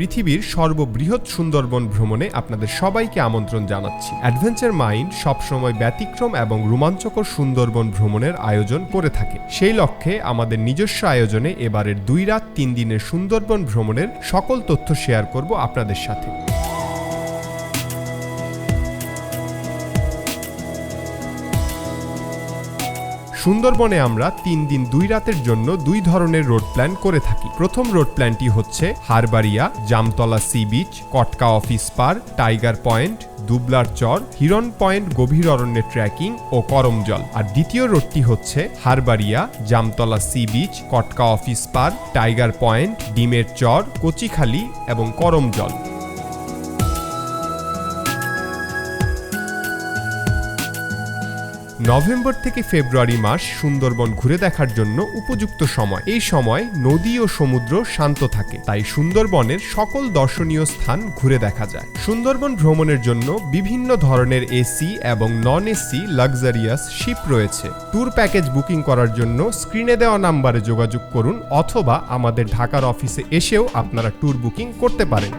পৃথিবীর সর্ববৃহৎ সুন্দরবন ভ্রমণে আপনাদের সবাইকে আমন্ত্রণ জানাচ্ছি। অ্যাডভেঞ্চার মাইন্ড সবসময় ব্যতিক্রম এবং রোমাঞ্চকর সুন্দরবন ভ্রমণের আয়োজন করে থাকে। সেই লক্ষ্যে আমাদের নিজস্ব আয়োজনে এবারের দুই রাত, তিন দিনের সুন্দরবন ভ্রমণের সকল তথ্য শেয়ার করব আপনাদের সাথে। সুন্দরবনে আমরা তিন দিন দুই রাতের জন্য দুই ধরনের রোড প্ল্যান করে থাকি। প্রথম রোড প্ল্যানটি হচ্ছে Harbaria Jamtala sea beach, Katka office পার টাইগার পয়েন্ট, দুবলার চর হিরন পয়েন্ট, গভীর অরণ্যে ট্রেকিং ও করমজল। আর দ্বিতীয় রোডটি হচ্ছে Harbaria Jamtala sea beach, Katka office পার টাইগার পয়েন্ট, ডিমের চর, কচিখালি এবং করমজল। নভেম্বর থেকে ফেব্রুয়ারি মাস সুন্দরবন ঘুরে দেখার জন্য উপযুক্ত সময়। এই সময় নদী ও সমুদ্র শান্ত থাকে, তাই সুন্দরবনের সকল দর্শনীয় স্থান ঘুরে দেখা যায়। সুন্দরবন ভ্রমণের জন্য বিভিন্ন ধরনের এসি এবং নন এসি লাক্সারিয়াস শিপ রয়েছে। ট্যুর প্যাকেজ বুকিং করার জন্য স্ক্রিনে দেওয়া নাম্বারে যোগাযোগ করুন অথবা আমাদের ঢাকার অফিসে এসেও আপনারা ট্যুর বুকিং করতে পারেন।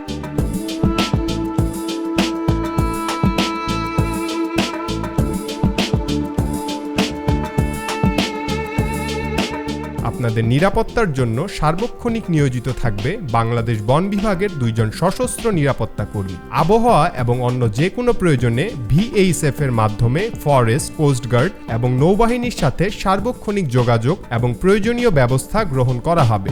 আপনাদের নিরাপত্তার জন্য সার্বক্ষণিক নিয়োজিত থাকবে বাংলাদেশ বন বিভাগের দুইজন সশস্ত্র নিরাপত্তা কর্মী। আবহাওয়া এবং অন্য যে কোনো প্রয়োজনে ভিএইচএফ এর মাধ্যমে ফরেস্ট কোস্টগার্ড এবং নৌবাহিনীর সাথে সার্বক্ষণিক যোগাযোগ এবং প্রয়োজনীয় ব্যবস্থা গ্রহণ করা হবে।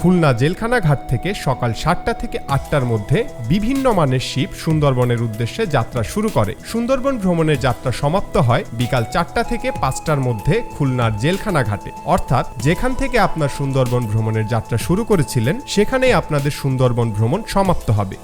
খুলনা জেলখানা ঘাট থেকে সকাল সাতটা থেকে আটটার মধ্যে বিভিন্ন মানের শিপ সুন্দরবনের উদ্দেশ্যে যাত্রা শুরু করে। সুন্দরবন ভ্রমণের যাত্রা সমাপ্ত হয় বিকাল চারটা থেকে পাঁচটার মধ্যে খুলনার জেলখানা ঘাটে অর্থাৎ যেখান থেকে আপনার সুন্দরবন ভ্রমণের যাত্রা শুরু করেছিলেন, সেখানেই আপনাদের সুন্দরবন ভ্রমণ সমাপ্ত হবে।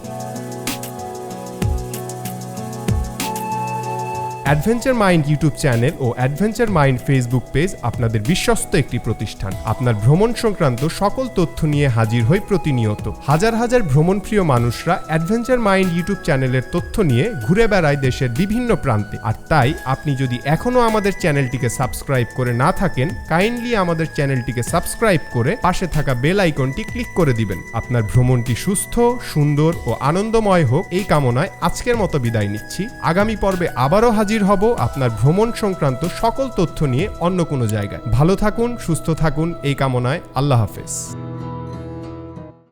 অ্যাডভেঞ্চার মাইন্ড ইউটিউব চ্যানেল ও অ্যাডভেঞ্চার মাইন্ড ফেসবুক পেজ আপনাদের বিশ্বস্ত একটি প্রতিষ্ঠান। আপনার ভ্রমণ সংক্রান্ত সকল তথ্য নিয়ে হাজির হই প্রতিনিয়ত। হাজার হাজার ভ্রমণপ্রিয় মানুষরা অ্যাডভেঞ্চার মাইন্ড ইউটিউব চ্যানেলের তথ্য নিয়ে ঘুরে বেড়ায় দেশের বিভিন্ন প্রান্তে। আর তাই আপনি যদি এখনও আমাদের চ্যানেলটিকে সাবস্ক্রাইব করে না থাকেন, কাইন্ডলি আমাদের চ্যানেলটিকে সাবস্ক্রাইব করে পাশে থাকা বেল আইকনটি ক্লিক করে দিবেন। আপনার ভ্রমণটি সুস্থ, সুন্দর ও আনন্দময় হোক, এই কামনায় আজকের মতো বিদায় নিচ্ছি। আগামী পর্বে আবারও হাজির হব আপনার ভ্রমণ সংক্রান্ত সকল তথ্য নিয়ে অন্য কোনো জায়গায়। ভালো থাকুন, সুস্থ থাকুন, এই কামনায় আল্লাহ হাফেজ।